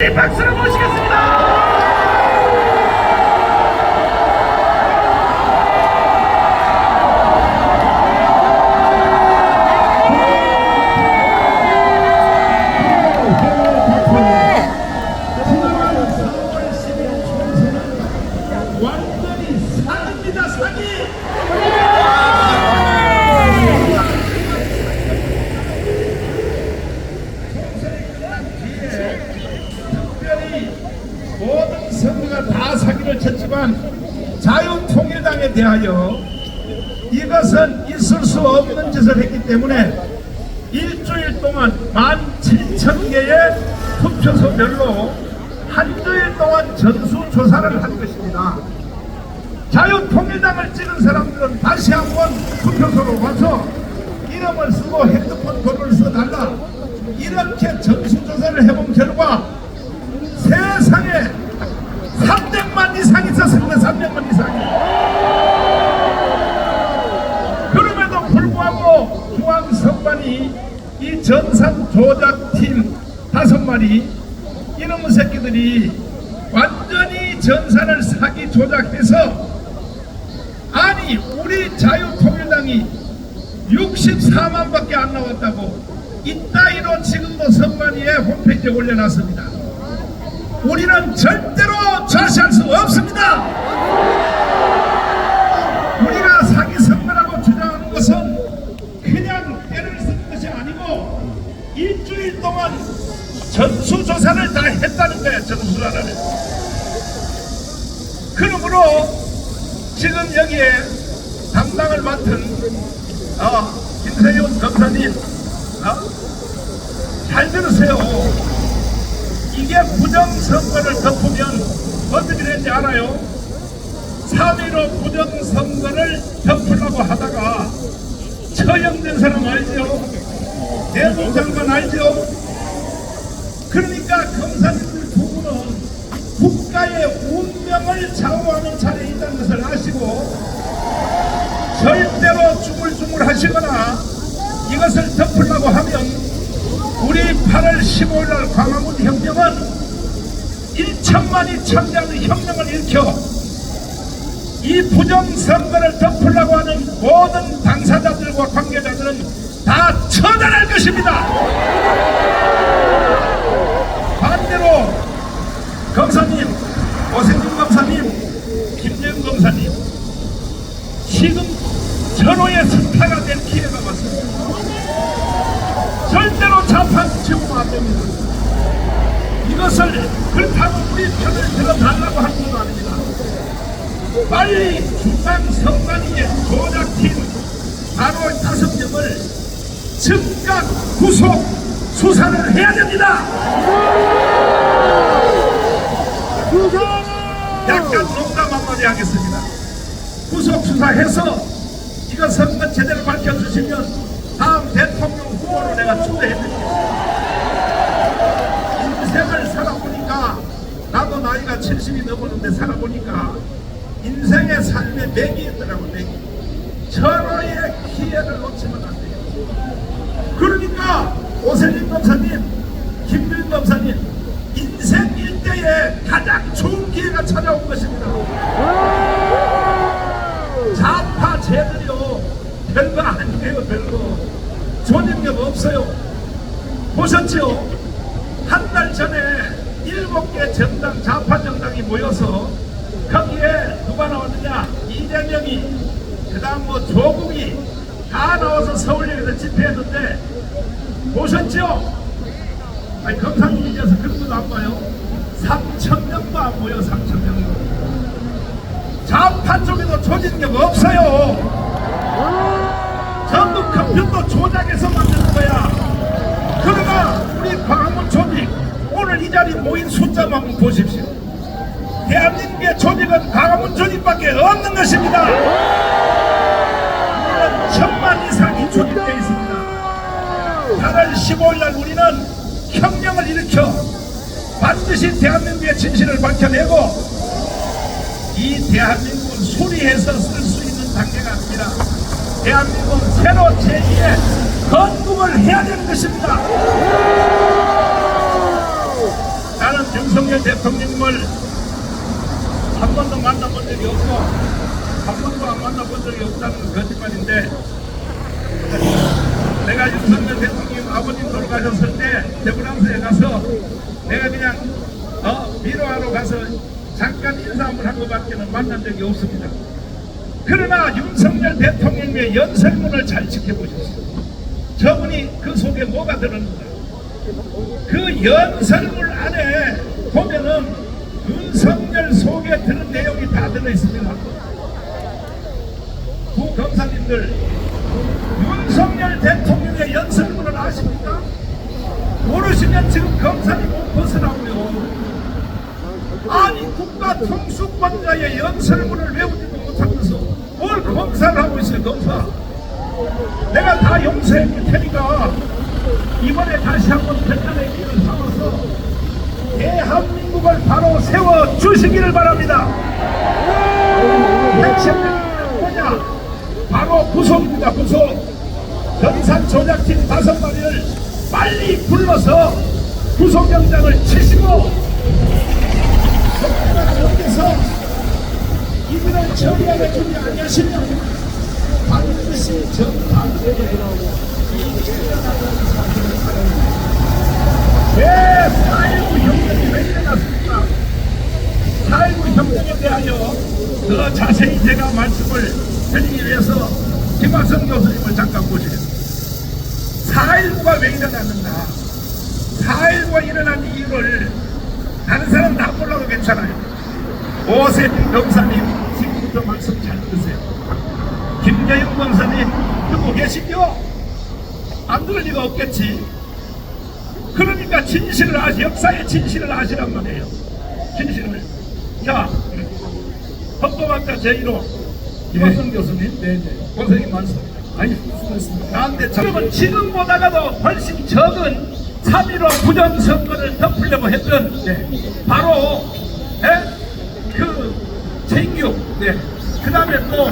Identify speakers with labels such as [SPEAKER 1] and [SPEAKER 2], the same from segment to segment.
[SPEAKER 1] 네, 박수로 모시겠습니다. 대하여 이것은 있을 수 없는 짓을 했기 때문에 일주일 동안 17,000개의 투표소별로 한 주일 동안 전수조사를 한 것입니다. 자유통일당을 찍은 사람들은 다시 한번 투표소로 와서 이름을 쓰고 핸드폰 번호를 써달라. 이렇게 전수조사를 해본 결과 세상에 300만 이상 있었습니다. 300만 이상 전산 조작팀 다섯 마리 이놈의 새끼들이 완전히 전산을 사기 조작해서 아니 우리 자유통일당이 64만밖에 안 나왔다고 이따위로 지금도 선관위에 홈페이지에 올려놨습니다. 우리는 절대로 좌시할 수 없습니다. 조사를 다 했다는 거예요. 전수조사를. 그러므로 지금 여기에 담당을 맡은 어, 김세윤 검사님 어? 잘 들으세요. 이게 부정선거를 덮으면 어떻게 되는지 알아요? 3.15 부정선거를 덮으려고 하다가 처형된 사람 알죠? 내동장관 알죠? 그러니까 검사님들 두 분은 국가의 운명을 좌우하는 자리에 있다는 것을 아시고 절대로 주물주물 하시거나 이것을 덮으려고 하면 우리 8월 15일 날 광화문 혁명은 1천만이 참여하는 혁명을 일으켜 이 부정선거를 덮으려고 하는 모든 당사자들과 관계자들은 다 처단할 것입니다. 반대로 검사님, 오세준 검사님, 김재현 검사님 지금 전호의 스타가 될 기회가 왔습니다. 절대로 좌판 치고는 안 됩니다. 이것을 그렇다고 우리 편을 들어달라고 하는 것도 아닙니다. 빨리 중앙 선관위의 조작팀 바로 다섯 명을 즉각 구속 수사를 해야 됩니다. 약간 농담 한마디 하겠습니다. 구속 수사해서 이거 선거 제대로 밝혀주시면 다음 대통령 후보로 내가 초대해드리겠습니다. 인생을 살아보니까 나도 나이가 70이 넘었는데 살아보니까 인생의 삶에 맥이 있더라고 맥이 절호의 기회를 놓치면 안 돼요 그러니까 오세진 검사님 김준 검사님 인생 일대에 가장 좋은 찾아온 것입니다. 좌파 쟤들이요 별거 아니에요 별거. 조직력 없어요. 보셨죠? 한달 전에 일곱 개 정당 좌파 정당이 모여서 거기에 누가 나왔느냐? 이재명이. 그다음 뭐 조국이 다 나와서 서울역에서 집회했는데 보셨죠? 아니 검사님이셔서 그런 것도 안 봐요 3천 명도 안 모여 3천 명도 좌파 쪽에도 조직력 없어요. 전부 컴퓨터 조작해서 만드는 거야. 그러나 우리 광화문 조직 오늘 이 자리에 모인 숫자만 보십시오. 대한민국의 조직은 광화문 조직밖에 없는 것입니다. 우리는 천만 이상이 조직되어 있습니다. 8월 15일 날 우리는 혁명을 일으켜 반드시 대한민국의 진실을 밝혀내고 이 대한민국은 수리해서 쓸 수 있는 단계가 아닙니다. 대한민국은 새로 제2의 건국을 해야 되는 것입니다. 나는 윤석열 대통령을 한 번도 만나본 적이 없고 한 번도 안 만나본 적이 없다는 건 거짓말인데 내가 윤석열 대통령 아버님 돌아가셨을 때 대구랑서에 가서 내가 그냥 어, 위로하러 가서 잠깐 인사 한번 한 것밖에는 만난 적이 없습니다. 그러나 윤석열 대통령의 연설문을 잘 지켜보셨어요. 저분이 그 속에 뭐가 들었는가? 그 연설문 안에 보면은 윤석열 속에 드는 내용이 다 들어있습니다. 부 검사님들 윤석열 대통령의 연설문을 아십니까? 모르시면 지금 검사님 못 벗어나고요. 아니 국가 통수권자의 연설문을 외우지도 못하면서 뭘 검사를 하고 있어요 검사? 내가 다 용서해 줄 테니까 이번에 다시 한번 백단의 길을 삼아서 대한민국을 바로 세워 주시기를 바랍니다. 핵심은 뭐냐? 바로 구속입니다 구속 조작팀 다섯 마리를 빨리 불러서 구속영장을 치시고 여기서 이들을 처리하게 주지 않으시면 반드시 정당에 왜4.19 혁명이 왜 일어났습니까? 4.19 혁명에 대하여 더 자세히 제가 말씀을 드리기 위해서 김학성 교수님을 잠깐 보시겠습니다. 4.19가 왜 일어났는가? 4.19가 일어난 이유를 다른 사람 다 몰라도 괜찮아요. 오세빈 검사님 지금부터 말씀 잘 들으세요. 김재영 검사님 듣고 계시죠? 안 들을 리가 없겠지. 그러니까 진실을 아시, 역사의 진실을 아시란 말이에요. 진실을. 자, 헌법학자 제1호 김학성 교수님, 네네. 고생이 많습니다. 아니. 그런데 지금은 지금보다가도 훨씬 적은 3.15 부정선거를 덮으려고 했던 네. 바로 예? 그 최인규 네. 그 다음에 또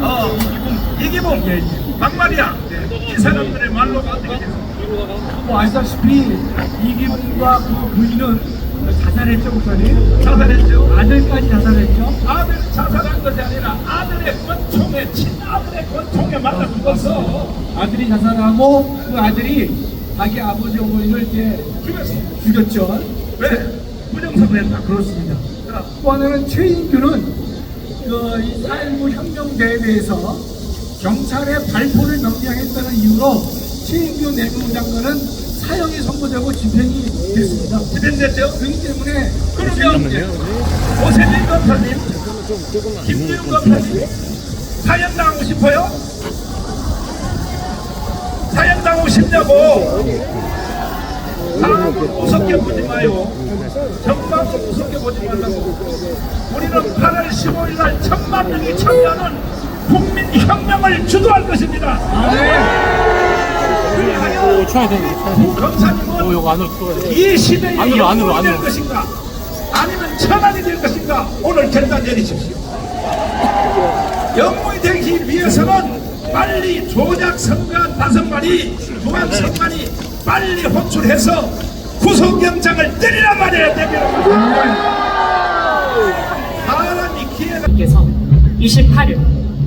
[SPEAKER 1] 어, 이기붕 예, 예. 막말이야 네. 이 사람들의 말로가 어떻게 됐습니까?
[SPEAKER 2] 뭐 아시다시피 이기훈과 그 부인은 자살했죠, 목사님?
[SPEAKER 1] 자살했죠
[SPEAKER 2] 아들까지 자살했죠.
[SPEAKER 1] 아들 자살한 것이 아니라 아들의 권총에 친아들의 권총에 맞아 죽었어
[SPEAKER 2] 아들이 자살하고 그 아들이 자기 아버지 어머니를 이제
[SPEAKER 1] 죽였어
[SPEAKER 2] 죽였죠.
[SPEAKER 1] 왜? 부정선거 했다
[SPEAKER 2] 그렇습니다.
[SPEAKER 1] 자,
[SPEAKER 2] 또 하나는 최인규는 그이 4.19 혁명대에 대해서 경찰의 발포를 명령했다는 이유로 최인규 내무부 장관은 사형이 선고되고 집행이 됐습니다.
[SPEAKER 1] 집행됐죠?
[SPEAKER 2] 그렇기 때문에
[SPEAKER 1] 그러면 오세빈 검사님 김주영 검사님 사형당하고 싶어요? 사형당하고 싶냐고. 사람을 무섭게 보지 마요. 정방을 무섭게 보지 말라고. 우리는 8월 15일 날 천만 명이 참여하는 국민혁명을 주도할 것입니다. 그리 하여
[SPEAKER 3] 쳐야 되는데 쳐야 어, 요거 안으로 들어가야 돼.
[SPEAKER 1] 이 시대의
[SPEAKER 3] 안으로, 안으로,
[SPEAKER 1] 영웅이 될
[SPEAKER 3] 안으로.
[SPEAKER 1] 것인가? 아니면 천안이 될 것인가? 오늘 결단 내리십시오. 영웅이 되기 위해서는 빨리 조작 선거한 다섯 마리 중앙 선관이 빨리 호출해서 구속영장을 때리란 말이에요 때리란 사람이 기회가
[SPEAKER 4] 께서 28일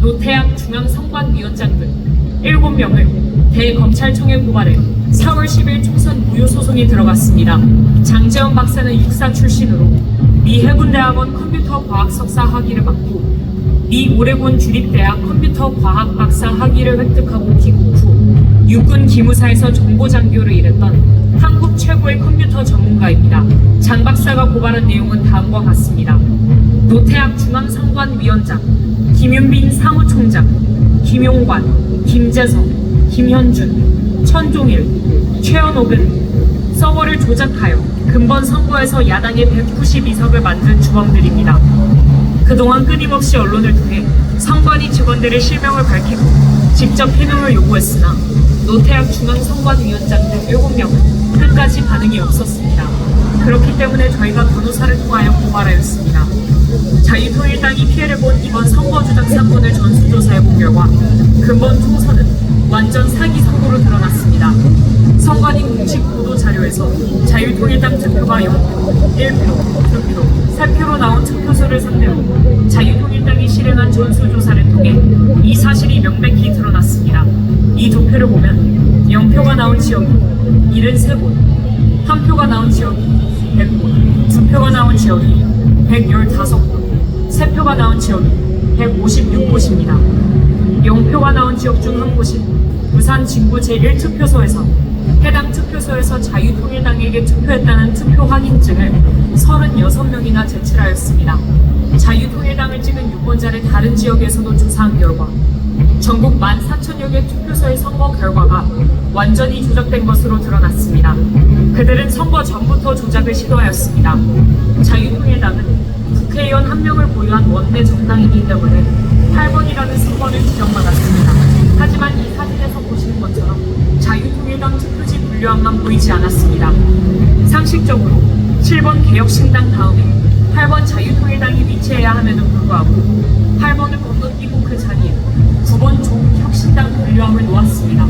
[SPEAKER 4] 노태양 중앙선관위원장 등 7명을 대검찰청에 고발해 4월 10일 총선 무효 소송이 들어갔습니다. 장재원 박사는 육사 출신으로 미 해군대학원 컴퓨터 과학 석사 학위를 받고 미 오레곤 주립대학 컴퓨터 과학 박사 학위를 획득하고 귀국 후 육군 기무사에서 정보 장교를 일했던 한국 최고의 컴퓨터 전문가입니다. 장 박사가 고발한 내용은 다음과 같습니다. 노태학 중앙선관위원장, 김윤빈 사무총장, 김용관, 김재성, 김현준, 천종일, 최현옥은 서버를 조작하여 근본 선거에서 야당의 192석을 만든 주범들입니다. 그동안 끊임없이 언론을 통해 선관위 직원들의 실명을 밝히고 직접 해명을 요구했으나 노태학 중앙선관위원장 등 7명은 끝까지 반응이 없었습니다. 그렇기 때문에 저희가 변호사를 통하여 고발하였습니다. 자유통일당이 피해를 본 이번 선거주작 사건을 전수조사해본 결과 근본 총선 자유통일당 득표가 0표, 1표, 2표, 3표로 나온 득표소를 상대로 자유통일당이 실행한 전수조사를 통해 이 사실이 명백히 드러났습니다. 이 도표를 보면 0표가 나온 지역이 73곳, 1표가 나온 지역이 100곳, 2표가 나온 지역이 115곳, 3표가 나온 지역이 156곳입니다. 0표가 나온 지역 중 한 곳인 부산 진구 제1투표소에서 해당 투표소에서 자유통일당에게 투표했다는 투표 확인증을 36명이나 제출하였습니다. 자유통일당을 찍은 유권자를 다른 지역에서도 조사한 결과 전국 14,000여 개 투표소의 선거 결과가 완전히 조작된 것으로 드러났습니다. 그들은 선거 전부터 조작을 시도하였습니다. 자유통일당은 국회의원 한 명을 보유한 원내 정당이기 때문에 8번이라는 선거를 지정받았습니다. 하지만 이 사진에서 보시는 것처럼 자유통일당 투표 불려함만 보이지 않았습니다. 상식적으로 7번 개혁신당 다음에 8번 자유통일당이 위치해야 함에도 불구하고 8번을 건너뛰고 그 자리에 9번 조국혁신당 분류함을 놓았습니다.